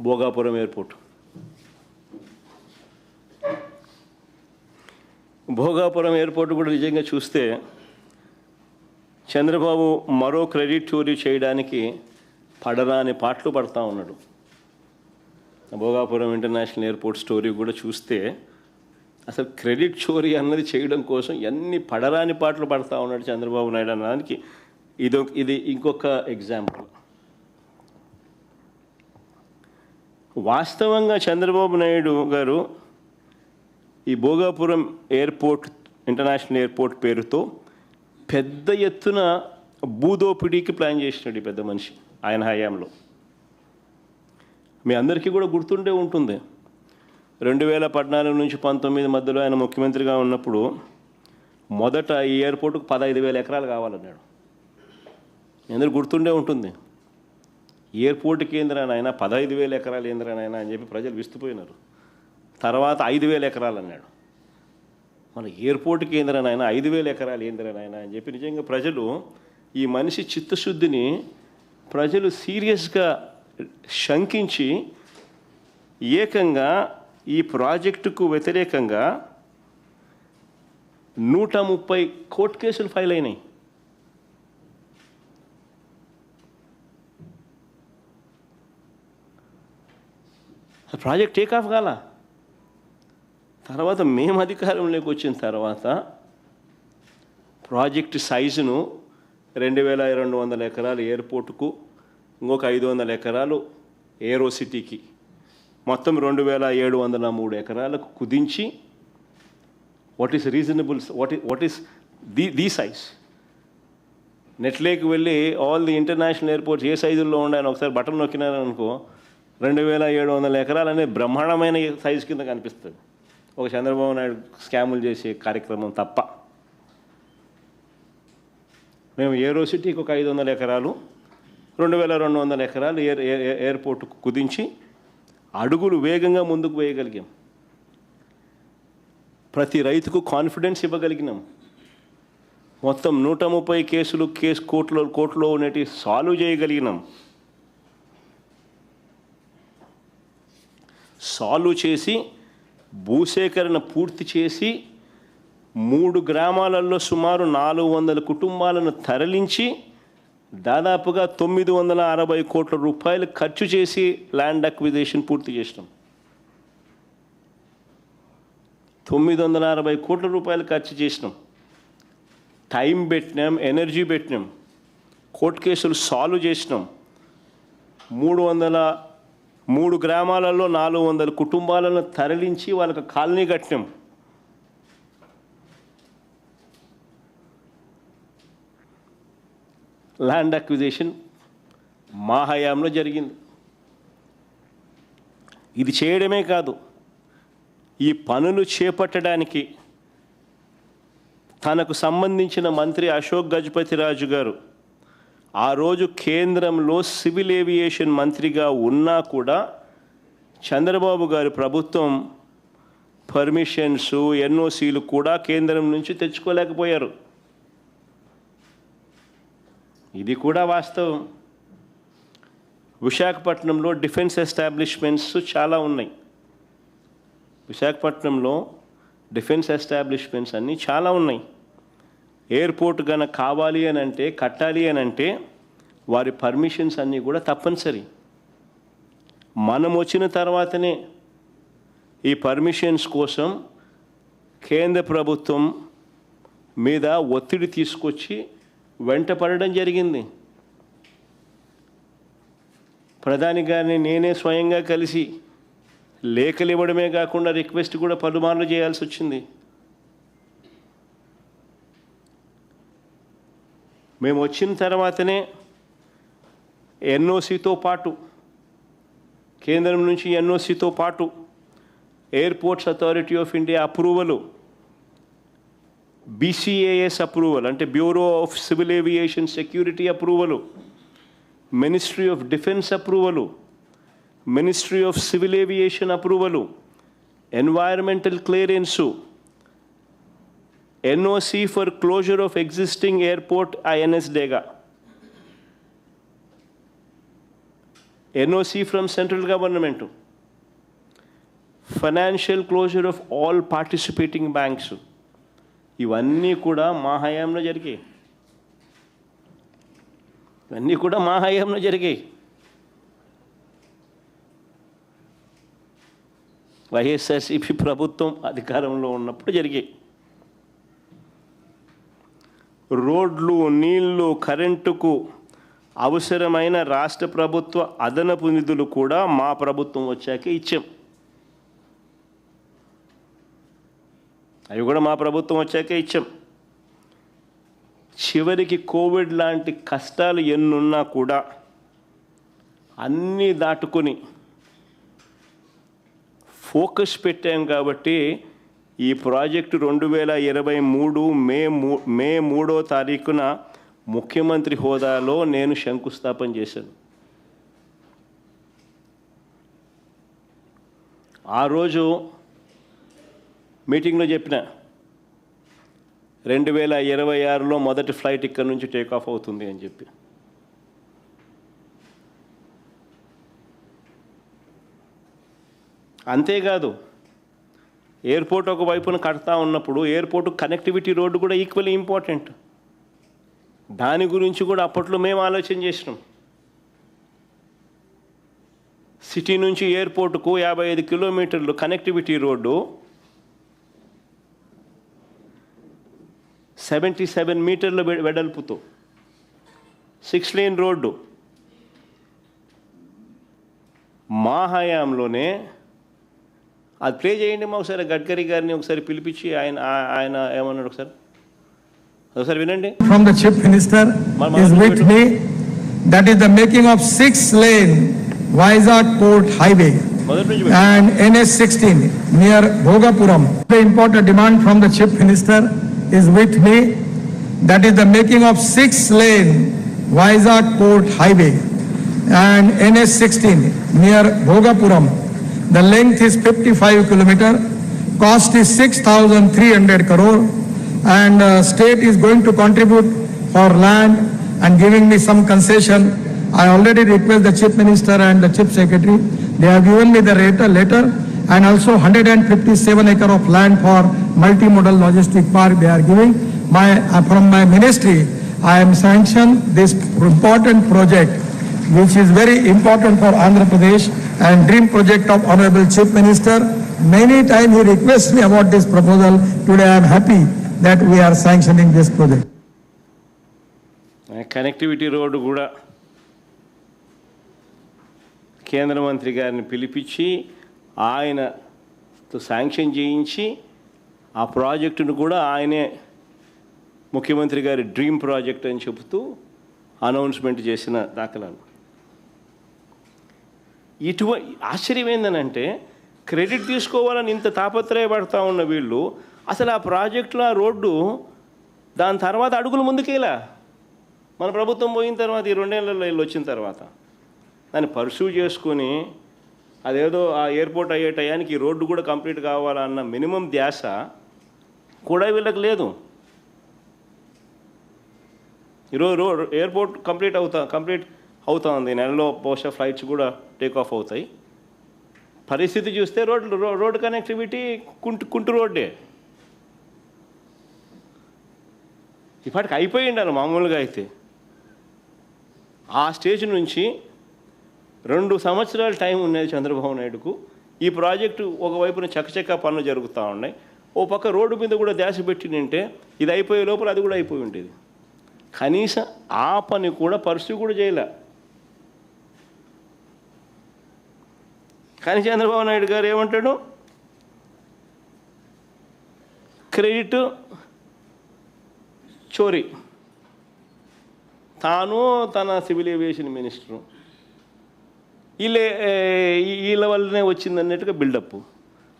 Bhogapuram airport. Bhogapuram airport కూడా నిజంగా చూస్తే చంద్రబాబు మరో క్రెడిట్ చోరీ చేయడానికి పడరాని పాటలు పడతా ఉన్నాడు. భోగాపురం ఇంటర్నేషనల్ ఎయిర్పోర్ట్ స్టోరీ కూడా చూస్తే అసలు క్రెడిట్ చోరీ అన్నది చేయడం కోసం ఎన్ని పడరాని పాటలు పడతా ఉన్నాడు చంద్రబాబు నాయుడు అన్నదానికి. ఇది ఇది ఇంకొక ఎగ్జాంపుల్. వాస్తవంగా చంద్రబాబు నాయుడు గారు ఈ భోగాపురం ఎయిర్పోర్ట్ ఇంటర్నేషనల్ ఎయిర్పోర్ట్ పేరుతో పెద్ద ఎత్తున భూదోపిడీకి ప్లాన్ చేసినాడు ఈ పెద్ద మనిషి ఆయన హయాంలో. మీ అందరికీ కూడా గుర్తుండే ఉంటుంది. రెండు వేల పద్నాలుగు నుంచి పంతొమ్మిది మధ్యలో ఆయన ముఖ్యమంత్రిగా ఉన్నప్పుడు మొదట ఈ ఎయిర్పోర్టుకు పదహైదు వేల ఎకరాలు కావాలన్నాడు. మీ గుర్తుండే ఉంటుంది. ఎయిర్పోర్ట్ కేంద్రానైనా పదహైదు వేల ఎకరాలు ఏంద్రానైనా అని చెప్పి ప్రజలు విస్తుపోయినారు. తర్వాత ఐదు వేల ఎకరాలు అన్నాడు. మన ఎయిర్పోర్ట్ కేంద్రానైనా ఐదు వేల ఎకరాలు ఏంద్రానైనా అని చెప్పి నిజంగా ప్రజలు ఈ మనిషి చిత్తశుద్ధిని ప్రజలు సీరియస్గా శంకించి ఏకంగా ఈ ప్రాజెక్టుకు వ్యతిరేకంగా నూట ముప్పై కోర్టు కేసులు ఫైల్ అయినాయి. ప్రాజెక్ట్ టేక్ ఆఫ్ కాల? తర్వాత మేము అధికారంలోకి వచ్చిన తర్వాత ప్రాజెక్ట్ సైజును రెండు వేల రెండు వందల ఎకరాలు ఎయిర్పోర్టుకు ఇంకొక ఐదు వందల ఎకరాలు ఏరో సిటీకి. మొత్తం రెండు వేల ఏడు వందల మూడు ఎకరాలకు కుదించి what is reasonable what what is the the size నెట్లేకి వెళ్ళి ఆల్ ది ఇంటర్నేషనల్ ఎయిర్పోర్ట్స్ ఏ సైజుల్లో ఉన్నాయని ఒకసారి బటన్ నొక్కినారనుకో రెండు వేల ఏడు వందల ఎకరాలు అనేది బ్రహ్మాండమైన సైజు కింద కనిపిస్తుంది. ఒక చంద్రబాబు నాయుడు స్కాములు చేసే కార్యక్రమం తప్ప. మేము ఏరో సిటీకి ఒక ఐదు వందల ఎకరాలు రెండు వేల రెండు వందల ఎకరాలు ఎయిర్ ఎయిర్పోర్ట్కు ఎయిర్పోర్టుకు కుదించి అడుగులు వేగంగా ముందుకు వేయగలిగాం. ప్రతి రైతుకు కాన్ఫిడెన్స్ ఇవ్వగలిగినాం. మొత్తం నూట ముప్పై కేసులు కేసు కోర్టులో కోర్టులో ఉన్నటి సాల్వ్ చేయగలిగినాం. సాల్వ్ చేసి భూసేకరణ పూర్తి చేసి మూడు గ్రామాలలో సుమారు నాలుగు వందల కుటుంబాలను తరలించి దాదాపుగా తొమ్మిది వందల అరవై కోట్ల రూపాయలు ఖర్చు చేసి ల్యాండ్ అక్విజేషన్ పూర్తి చేసినాం. తొమ్మిది వందల అరవై కోట్ల రూపాయలు ఖర్చు చేసినాం. టైం పెట్టినాం ఎనర్జీ పెట్టినాం కోర్టు కేసులు సాల్వ్ చేసినాం. మూడు వందల మూడు గ్రామాలలో నాలుగు వందల కుటుంబాలను తరలించి వాళ్ళకి కాలనీ కట్టినాం. ల్యాండ్ అక్విజేషన్ మా హయాంలో జరిగింది. ఇది చేయడమే కాదు ఈ పనులు చేపట్టడానికి తనకు సంబంధించిన మంత్రి అశోక్ గజపతి రాజు గారు ఆ రోజు కేంద్రంలో సివిల్ ఏవియేషన్ మంత్రిగా ఉన్నా కూడా చంద్రబాబు గారి ప్రభుత్వం పర్మిషన్స్ ఎన్ఓసీలు కూడా కేంద్రం నుంచి తెచ్చుకోలేకపోయారు. ఇది కూడా వాస్తవం. విశాఖపట్నంలో డిఫెన్స్ ఎస్టాబ్లిష్మెంట్స్ చాలా ఉన్నాయి. విశాఖపట్నంలో డిఫెన్స్ ఎస్టాబ్లిష్మెంట్స్ అన్నీ చాలా ఉన్నాయి. ఎయిర్పోర్ట్ కనుక కావాలి అని అంటే కట్టాలి అని అంటే వారి పర్మిషన్స్ అన్నీ కూడా తప్పనిసరి. మనం వచ్చిన తర్వాతనే ఈ పర్మిషన్స్ కోసం కేంద్ర ప్రభుత్వం మీద ఒత్తిడి తీసుకొచ్చి వెంట పడడం జరిగింది. ప్రధాని గారిని నేనే స్వయంగా కలిసి లేఖలు ఇవ్వడమే కాకుండా రిక్వెస్ట్ కూడా పలుమార్లు చేయాల్సి వచ్చింది. మేము వచ్చిన తర్వాతనే ఎన్ఓసితో పాటు కేంద్రం నుంచి ఎన్ఓసితో పాటు airports authority of India approval BCAS approval అంటే bureau of civil aviation security approval ministry of defence approval ministry of civil aviation approval environmental clearance NOC for closure of existing airport INS Dega NOC from central government financial closure of all participating banks ఇవన్నీ కూడా మా హయాంలో జరిగాయి. ఇవన్నీ కూడా మా హయాంలో జరిగాయి. వైఎస్ఆర్సీపీ ప్రభుత్వం అధికారంలో ఉన్నప్పుడు జరిగాయి. రోడ్లు నీళ్ళు కరెంటుకు అవసరమైన రాష్ట్ర ప్రభుత్వ అదనపు నిధులు కూడా మా ప్రభుత్వం వచ్చాక ఇచ్చాం. అవి కూడా మా ప్రభుత్వం వచ్చాకే ఇచ్చాం. చివరికి కోవిడ్ లాంటి కష్టాలు ఎన్నున్నా కూడా అన్నీ దాటుకొని ఫోకస్ పెట్టాం కాబట్టి ఈ ప్రాజెక్టు రెండు వేల ఇరవై మూడు మే మూ మే మూడో తారీఖున ముఖ్యమంత్రి హోదాలో నేను శంకుస్థాపన చేశాను. ఆ రోజు మీటింగ్లో చెప్పిన రెండు వేల ఇరవై ఆరులో మొదటి ఫ్లైట్ ఇక్కడ నుంచి టేక్ ఆఫ్ అవుతుంది అని చెప్పి. అంతేకాదు ఎయిర్పోర్ట్ ఒక వైపున కడతా ఉన్నప్పుడు ఎయిర్పోర్ట్ కనెక్టివిటీ రోడ్డు కూడా ఈక్వల్లీ ఇంపార్టెంట్. దాని గురించి కూడా అప్పట్లో మేము ఆలోచన చేసినాం. సిటీ నుంచి ఎయిర్పోర్టుకు యాభై ఐదు కిలోమీటర్లు కనెక్టివిటీ రోడ్డు సెవెంటీ సెవెన్ మీటర్ల వెడల్పుతో. Six lane road. మా హయాంలోనే అది ప్లే చేయండి మా ఒకసారి గడ్కరీ గారిని ఒకసారి పిలిపించి ఆయన ఆ- ఆయన ఏమన్నాడు ఒకసారి ఒకసారి వినండి from the chief minister Mama, is Mama, with me. That is the making of six lane Vizag Port Highway మొదటి నుంచి వినండి. and NS sixteen near Bhogapuram. The important demand from the chief minister is with me. That is the making of six lane Vizag Port Highway and NS sixteen near Bhogapuram. The length is fifty-five kilometer, cost is six thousand three hundred crore and uh, state is going to contribute for land and giving me some concession. I already request the chief minister and the chief secretary, they have given me the rate, letter and also 157 acre of land for multimodal logistic park they are giving. My, uh, from my ministry, I am sanctioned this important project which is very important for Andhra Pradesh and dream project of Honorable Chief Minister. Many times he requests me about this proposal. Today I am happy that we are sanctioning this project. Connectivity road కూడా కేంద్ర మంత్రి గారిని పిలిపించి ఆయనతో sanction చేయించి ఆ ప్రాజెక్టును కూడా ఆయనే ముఖ్యమంత్రి గారి డ్రీమ్ ప్రాజెక్ట్ అని చెబుతూ అనౌన్స్మెంట్ చేసిన దాఖలాలు ఇటువ ఆశ్చర్యం ఏందనంటే క్రెడిట్ తీసుకోవాలని ఇంత తాపత్రయపడతా ఉన్న వీళ్ళు అసలు ఆ ప్రాజెక్టులో ఆ రోడ్డు దాని తర్వాత అడుగులు ముందుకేలా? మన ప్రభుత్వం పోయిన తర్వాత ఈ రెండేళ్ళలో వీళ్ళు వచ్చిన తర్వాత. దాన్ని పర్సూ చేసుకొని అదేదో ఆ ఎయిర్పోర్ట్ అయ్యే టయానికి ఈ రోడ్డు కూడా కంప్లీట్ కావాలన్న మినిమం ధ్యాస కూడా వీళ్ళకి లేదు. ఈరోజు రోడ్ ఎయిర్పోర్ట్ కంప్లీట్ అవుతా కంప్లీట్ అవుతుంది ఉంది. నెలలో బహుశా ఫ్లైట్స్ కూడా టేక్ ఆఫ్ అవుతాయి. పరిస్థితి చూస్తే రోడ్లు రోడ్ కనెక్టివిటీ కుంటు కుంటు రోడ్డే. ఇప్పటికి అయిపోయి ఉండాలి మామూలుగా అయితే. ఆ స్టేజ్ నుంచి రెండు సంవత్సరాల టైం ఉన్నది చంద్రబాబు నాయుడుకు. ఈ ప్రాజెక్టు ఒకవైపున చకచక పనులు జరుగుతూ ఉన్నాయి. ఓ పక్క రోడ్డు మీద కూడా దాశ పెట్టి నింటే ఇది అయిపోయే లోపల అది కూడా అయిపోయి ఉండేది. కనీసం ఆ పని కూడా పరిస్థితి కూడా చేయలే. కానీ చంద్రబాబు నాయుడు గారు ఏమంటాడు? క్రెడిట్ చోరీ. తాను తన సివిల్ ఏవియేషన్ మినిస్టరు. వీళ్ళే ఈ- వీళ్ళ వల్లనే వచ్చింది అన్నట్టుగా బిల్డప్.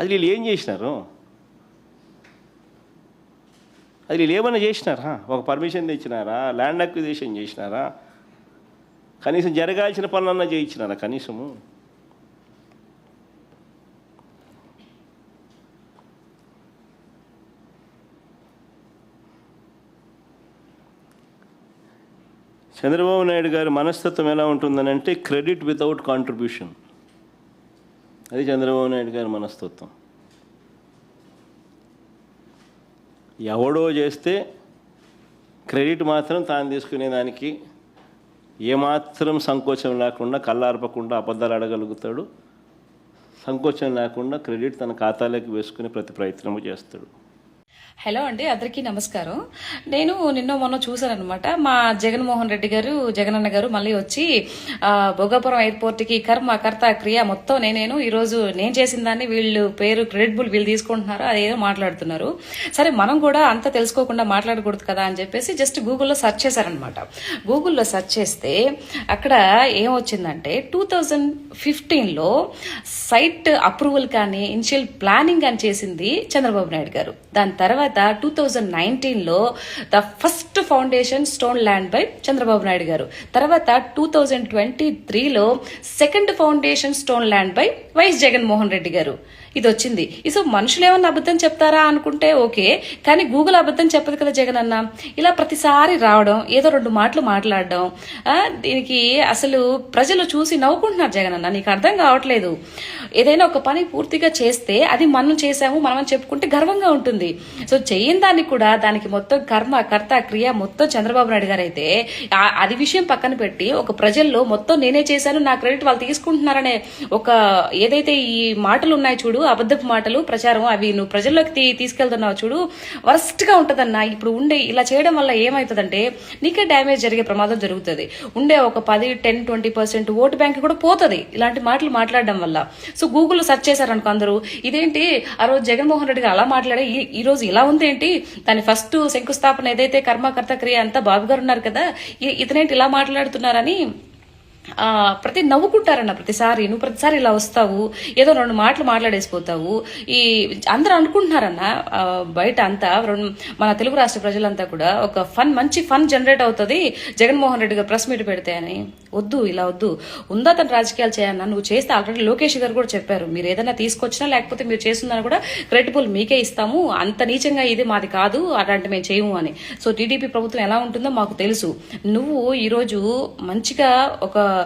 అది వీళ్ళు ఏం చేసినారు? అది వీళ్ళు ఏమైనా చేసినారా? ఒక పర్మిషన్ తెచ్చినారా? ల్యాండ్ అక్విజిషన్ చేసినారా? కనీసం జరగాల్సిన పనులన్నా చేయించినారా కనీసము? చంద్రబాబు నాయుడు గారి మనస్తత్వం ఎలా ఉంటుందని అంటే క్రెడిట్ వితౌట్ కాంట్రిబ్యూషన్. అది చంద్రబాబు నాయుడు గారి మనస్తత్వం. ఎవడో చేస్తే క్రెడిట్ మాత్రం తాను తీసుకునే దానికి ఏమాత్రం సంకోచం లేకుండా కళ్ళార్పకుండా అబద్ధాలు అడగలుగుతాడు సంకోచం లేకుండా క్రెడిట్ తన ఖాతాలోకి వేసుకునే ప్రతి ప్రయత్నము చేస్తాడు. హలో అండి అందరికీ నమస్కారం. నేను నిన్న మొన్న చూశాను అనమాట మా జగన్మోహన్ రెడ్డి గారు జగనన్న గారు మళ్ళీ వచ్చి భోగాపురం ఎయిర్పోర్ట్కి కర్మ కర్త క్రియ మొత్తం నేనేను ఈరోజు నేను చేసిన దాన్ని వీళ్ళు పేరు క్రెడిట్బుల్ వీళ్ళు తీసుకుంటున్నారు అదేదో మాట్లాడుతున్నారు. సరే మనం కూడా అంత తెలుసుకోకుండా మాట్లాడకూడదు కదా అని చెప్పేసి జస్ట్ గూగుల్లో సెర్చ్ చేశారనమాట గూగుల్లో సెర్చ్ చేస్తే అక్కడ ఏమొచ్చిందంటే టూ థౌజండ్ ఫిఫ్టీన్లో సైట్ అప్రూవల్ కానీ ఇనిషియల్ ప్లానింగ్ అని చేసింది చంద్రబాబు నాయుడు గారు. దాని తర్వాత టూ థౌజండ్ నైన్టీన్లో the first foundation stone land by Chandrababu Naidu garu. తర్వాత టూ థౌజండ్ ట్వంటీ త్రీలో second foundation stone land by YS Jaganmohan Reddy garu. ఇది వచ్చింది సో మనుషులు ఏమన్నా అబద్ధం చెప్తారా అనుకుంటే ఓకే కానీ గూగుల్ అబద్ధం చెప్పదు కదా జగన్ అన్న. ఇలా ప్రతిసారి రావడం ఏదో రెండు మాటలు మాట్లాడడం దీనికి అసలు ప్రజలు చూసి నవ్వుకుంటున్నారు జగన్ అన్న. నీకు అర్థం కావట్లేదు. ఏదైనా ఒక పని పూర్తిగా చేస్తే అది మనం చేసాము మనం అని చెప్పుకుంటే గర్వంగా ఉంటుంది. సో చేయని దానికి కూడా దానికి మొత్తం కర్మ కర్త క్రియ మొత్తం చంద్రబాబు నాయుడు గారు అయితే అది విషయం పక్కన పెట్టి ఒక ప్రజల్లో మొత్తం నేనే చేశాను నా క్రెడిట్ వాళ్ళు తీసుకుంటున్నారనే ఒక ఏదైతే ఈ మాటలు ఉన్నాయి చూడు అబద్ధపు మాటలు ప్రచారం అవి నువ్వు ప్రజల్లోకి తీసుకెళ్తున్నావు చూడు. వరస్ట్గా ఇప్పుడు ఉండే ఇలా చేయడం వల్ల ఏమవుతుందంటే నీకే డ్యామేజ్ జరిగే ప్రమాదం జరుగుతుంది. ఉండే ఒక పది ten twenty percent vote bank కూడా పోతుంది ఇలాంటి మాటలు మాట్లాడడం వల్ల. సో గూగుల్ సెర్చ్ చేశారనుకో అందరూ ఇదేంటి ఆ రోజు జగన్మోహన్ రెడ్డి గారు అలా మాట్లాడే ఈ- రోజు ఇలా ఉంది ఏంటి? దాని ఫస్ట్ శంకుస్థాపన ఏదైతే కర్మకర్త క్రియ అంతా బాబు గారు ఉన్నారు కదా ఇతనేంటి ఇలా మాట్లాడుతున్నారని ప్రతి నవ్వుకుంటారన్న ప్రతిసారి. నువ్వు ప్రతిసారి ఇలా వస్తావు ఏదో రెండు మాటలు మాట్లాడేసిపోతావు. ఈ అందరూ అనుకుంటున్నారన్న బయట అంతా రెండు- మన తెలుగు రాష్ట్ర ప్రజలంతా కూడా ఒక ఫన్ మంచి ఫన్ జనరేట్ అవుతుంది. జగన్మోహన్ రెడ్డి గారు ప్రెస్ మీట్ పెడితే అని. వద్దు ఇలా వద్దు. ఉందా తన రాజకీయాలు చేయన్న నువ్వు చేస్తే ఆల్రెడీ లోకేష్ గారు కూడా చెప్పారు. మీరు ఏదైనా తీసుకొచ్చినా లేకపోతే మీరు చేస్తున్నా కూడా క్రెడిబుల్ మీకే ఇస్తాము. అంత నీచంగా ఇది మాది కాదు అలాంటి మేము చేయము అని. సో టీడీపీ ప్రభుత్వం ఎలా ఉంటుందో మాకు తెలుసు. నువ్వు ఈరోజు మంచిగా ఒక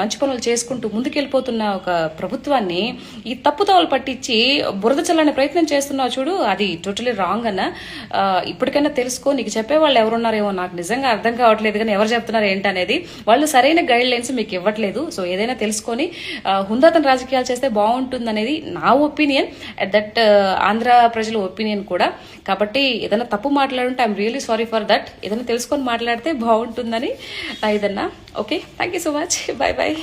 మంచి పనులు చేసుకుంటూ ముందుకెళ్ళిపోతున్న ఒక ప్రభుత్వాన్ని ఈ తప్పుదోవలు పట్టించి బురద చల్లని ప్రయత్నం చేస్తున్నావు చూడు అది టోటలీ రాంగ్ అన్న. ఇప్పటికైనా తెలుసుకో నీకు చెప్పే వాళ్ళు ఎవరున్నారేమో నాకు నిజంగా అర్థం కావట్లేదు కానీ ఎవరు చెప్తున్నారు ఏంటనేది వాళ్ళు సరైన గైడ్ లైన్స్ మీకు ఇవ్వట్లేదు సో ఏదైనా తెలుసుకొని హుందాతన రాజకీయాలు చేస్తే బాగుంటుంది అనేది నా ఒపీనియన్ అట్ దట్ ఆంధ్ర ప్రజల ఒపీనియన్ కూడా. కాబట్టి ఏదైనా తప్పు మాట్లాడుంటే I'm really sorry for that ఏదైనా తెలుసుకొని మాట్లాడితే బాగుంటుందని నా ఇదన్నా. Okay thank you so much bye bye